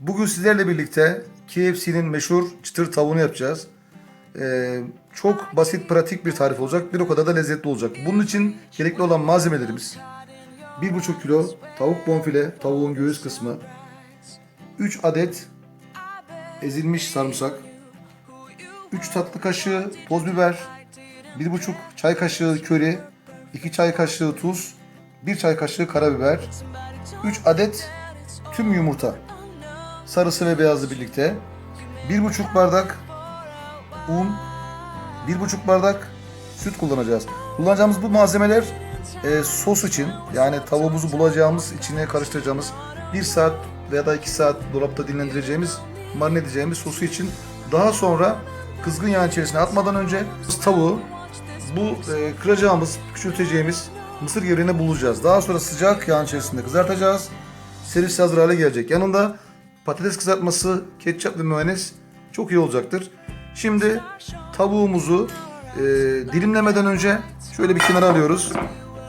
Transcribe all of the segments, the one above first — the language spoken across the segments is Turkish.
Bugün sizlerle birlikte KFC'nin meşhur çıtır tavuğunu yapacağız. Ee, çok basit, pratik bir tarif olacak. Bir o kadar da lezzetli olacak. Bunun için gerekli olan malzemelerimiz 1,5 kilo tavuk bonfile, tavuğun göğüs kısmı, 3 adet ezilmiş sarımsak, 3 tatlı kaşığı toz biber, 1,5 çay kaşığı köri, 2 çay kaşığı tuz, 1 çay kaşığı karabiber, 3 adet tüm yumurta, sarısı ve beyazı birlikte, 1,5 bardak un, 1,5 bardak süt kullanacağız. Kullanacağımız bu malzemeler e, sos için yani tavuğumuzu bulacağımız, içine karıştıracağımız 1 saat veya da 2 saat dolapta dinlendireceğimiz, marine edeceğimiz sosu için daha sonra kızgın yağ içerisine atmadan önce tavuğu bu e, kıracağımız, küçülteceğimiz mısır gevreğine bulacağız. Daha sonra sıcak yağın içerisinde kızartacağız. Servis hazır hale gelecek. Yanında patates kızartması, ketçap ve mayonez çok iyi olacaktır. Şimdi tavuğumuzu e, dilimlemeden önce şöyle bir kenara alıyoruz.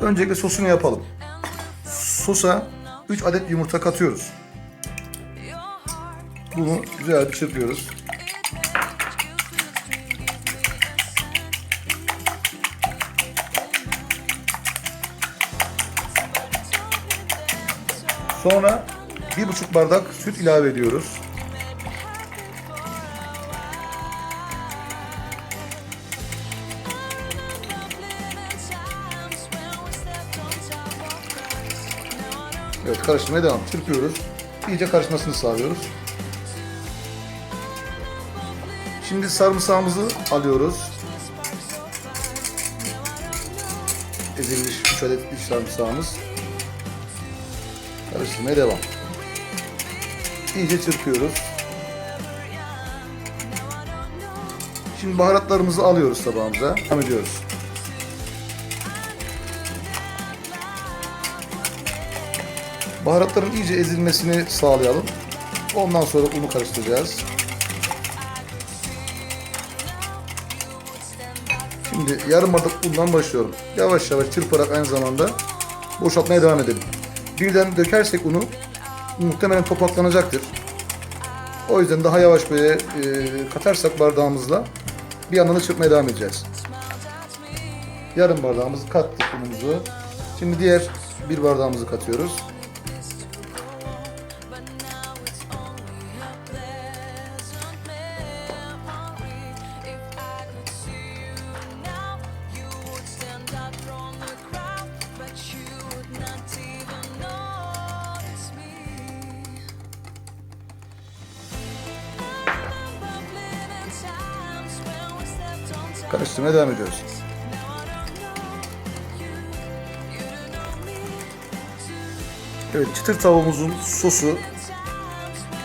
Öncelikle sosunu yapalım. Sosa 3 adet yumurta katıyoruz. Bunu güzel bir çırpıyoruz. Sonra bir buçuk bardak süt ilave ediyoruz. Evet karıştırmaya devam. Çırpıyoruz. İyice karışmasını sağlıyoruz. Şimdi sarımsağımızı alıyoruz. Ezilmiş 3 adet iç sarımsağımız. Karıştırmaya devam. İyice çırpıyoruz. Şimdi baharatlarımızı alıyoruz tabağımıza. Devam ediyoruz. Baharatların iyice ezilmesini sağlayalım. Ondan sonra unu karıştıracağız. Şimdi yarım bardak undan başlıyorum. Yavaş yavaş çırparak aynı zamanda boşaltmaya devam edelim. Birden dökersek unu muhtemelen topaklanacaktır. O yüzden daha yavaş böyle e, katarsak bardağımızla bir yandan da çırpmaya devam edeceğiz. Yarım bardağımızı kattık unumuzu. Şimdi diğer bir bardağımızı katıyoruz. Karıştırmaya devam ediyoruz. Evet çıtır tavuğumuzun sosu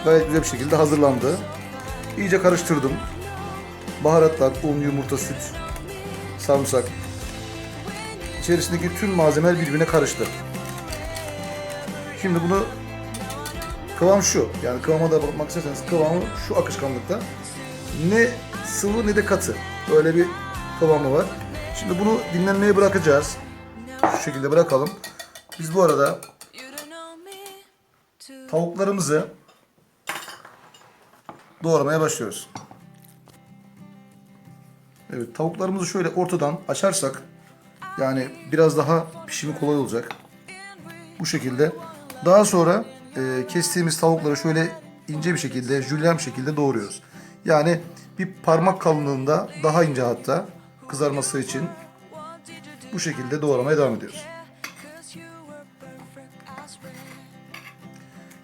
gayet güzel bir şekilde hazırlandı. İyice karıştırdım. Baharatlar, un, yumurta, süt, sarımsak. İçerisindeki tüm malzemeler birbirine karıştı. Şimdi bunu kıvam şu. Yani kıvama da bakmak isterseniz kıvamı şu akışkanlıkta. Ne sıvı ne de katı. Böyle bir kıvamı var. Şimdi bunu dinlenmeye bırakacağız. Şu şekilde bırakalım. Biz bu arada tavuklarımızı doğramaya başlıyoruz. Evet tavuklarımızı şöyle ortadan açarsak yani biraz daha pişimi kolay olacak. Bu şekilde. Daha sonra e, kestiğimiz tavukları şöyle ince bir şekilde, jülyen şekilde doğruyoruz. Yani bir parmak kalınlığında daha ince hatta kızarması için bu şekilde doğramaya devam ediyoruz.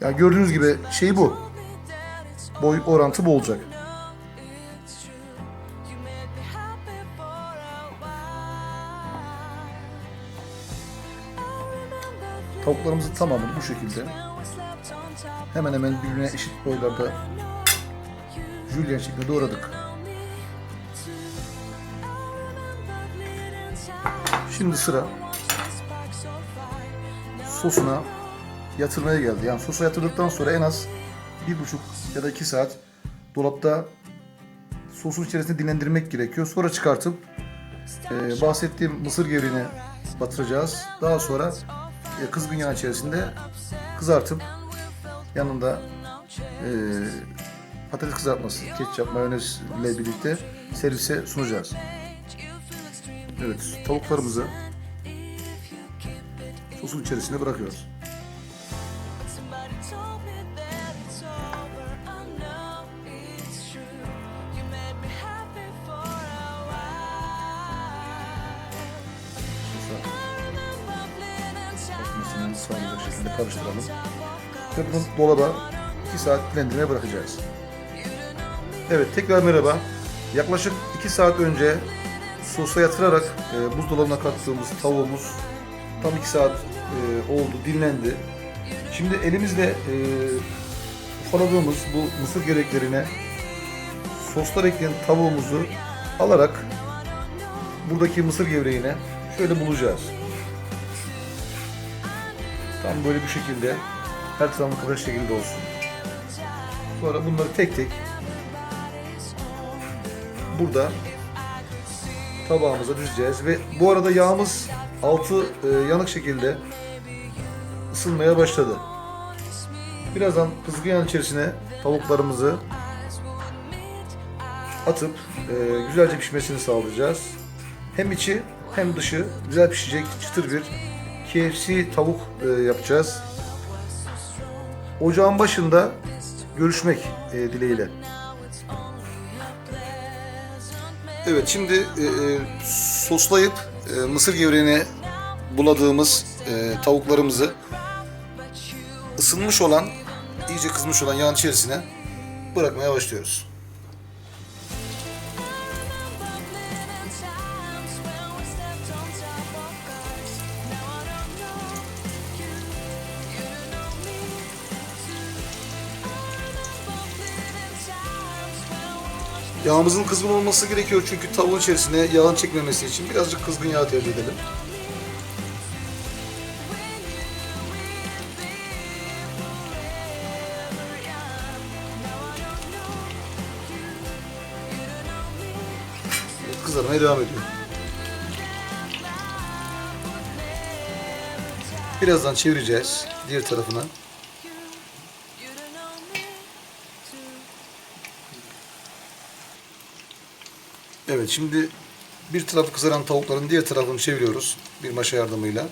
Yani gördüğünüz gibi şey bu. Boy orantı bu olacak. Tavuklarımızın tamamını bu şekilde hemen hemen birbirine eşit boylarda jülyen şeklinde doğradık. Şimdi sıra sosuna yatırmaya geldi. Yani sosa yatırdıktan sonra en az bir buçuk ya da iki saat dolapta sosun içerisinde dinlendirmek gerekiyor. Sonra çıkartıp e, bahsettiğim mısır gevreğine batıracağız. Daha sonra e, kızgın yağ içerisinde kızartıp yanında e, patates kızartması, ketçap, mayonezle birlikte servise sunacağız. Evet, tavuklarımızı sosun içerisine bırakıyoruz. Times şekilde karıştıralım. Ve bunu dolaba 2 saat dinlendirmeye bırakacağız. Evet tekrar merhaba. Yaklaşık 2 saat önce sosa yatırarak e, buzdolabına kattığımız tavuğumuz tam 2 saat e, oldu, dinlendi. Şimdi elimizle e, ufaladığımız bu mısır gereklerine soslar ekleyen tavuğumuzu alarak buradaki mısır gevreğine şöyle bulacağız. Tam böyle bu şekilde her tarafı kadar şekilde olsun. Sonra bunları tek tek burada tabağımıza düzeceğiz ve bu arada yağımız altı e, yanık şekilde ısınmaya başladı. Birazdan kızgın yağın içerisine tavuklarımızı atıp e, güzelce pişmesini sağlayacağız. Hem içi hem dışı güzel pişecek çıtır bir KFC tavuk e, yapacağız. Ocağın başında görüşmek e, dileğiyle. Evet şimdi e, e, soslayıp e, mısır gevreğine buladığımız e, tavuklarımızı ısınmış olan, iyice kızmış olan yağın içerisine bırakmaya başlıyoruz. Yağımızın kızgın olması gerekiyor çünkü tavuğun içerisine yağın çekmemesi için birazcık kızgın yağ tercih edelim. Kızarmaya devam ediyor. Birazdan çevireceğiz diğer tarafına. Evet şimdi bir tarafı kızaran tavukların diğer tarafını çeviriyoruz bir maşa yardımıyla.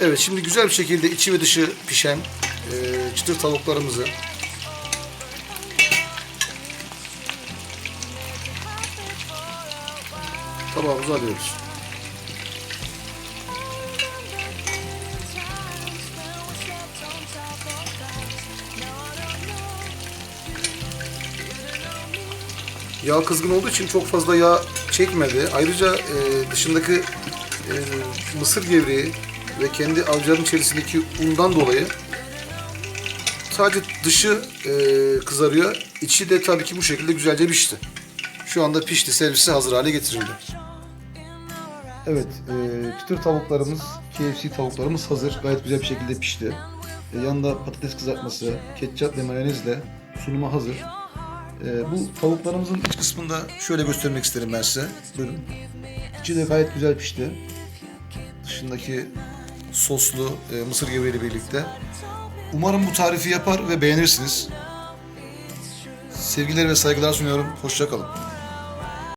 Evet şimdi güzel bir şekilde içi ve dışı pişen e, çıtır tavuklarımızı tabağımıza alıyoruz. Yağ kızgın olduğu için çok fazla yağ çekmedi. Ayrıca e, dışındaki e, mısır gevreği ve kendi avcarın içerisindeki undan dolayı sadece dışı e, kızarıyor. İçi de tabii ki bu şekilde güzelce pişti. Şu anda pişti. Servise hazır hale getirildi. Evet, e, çıtır tavuklarımız, KFC tavuklarımız hazır. Gayet güzel bir şekilde pişti. E, yanında patates kızartması, ketçap ve mayonezle sunuma hazır. E, bu tavuklarımızın iç kısmında şöyle göstermek isterim ben size. Buyurun. İçi de gayet güzel pişti. Dışındaki soslu e, mısır gevreğiyle birlikte. Umarım bu tarifi yapar ve beğenirsiniz. Sevgiler ve saygılar sunuyorum. Hoşçakalın.